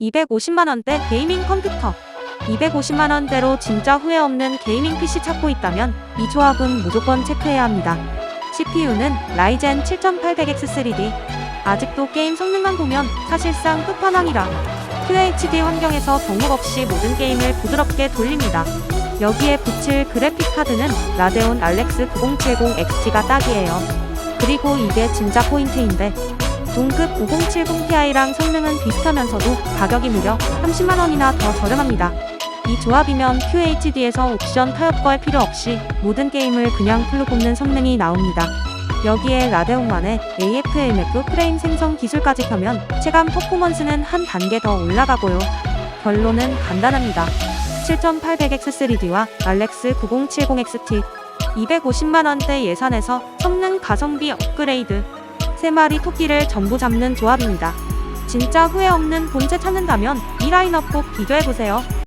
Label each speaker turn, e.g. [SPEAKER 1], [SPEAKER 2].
[SPEAKER 1] 250만원대 게이밍 컴퓨터 250만원대로 진짜 후회 없는 게이밍 PC 찾고 있다면 이 조합은 무조건 체크해야 합니다. CPU는 라이젠 7800X3D 아직도 게임 성능만 보면 사실상 끝판왕이라 QHD 환경에서 병목 없이 모든 게임을 부드럽게 돌립니다. 여기에 붙일 그래픽 카드는 라데온 알렉스 9070 XT가 딱이에요. 그리고 이게 진짜 포인트인데 동급 5070 Ti랑 성능은 비슷하면서도 가격이 무려 30만원이나 더 저렴합니다. 이 조합이면 QHD에서 옵션 타협 걸 필요 없이 모든 게임을 그냥 풀로 뽑는 성능이 나옵니다. 여기에 라데온만의 AFMF 프레임 생성 기술까지 켜면 체감 퍼포먼스는 한 단계 더 올라가고요. 결론은 간단합니다. 7800X3D와 알렉스 9070XT 250만원대 예산에서 성능 가성비 업그레이드 3마리 토끼를 전부 잡는 조합입니다. 진짜 후회 없는 본체 찾는다면 이 라인업 꼭 비교해보세요.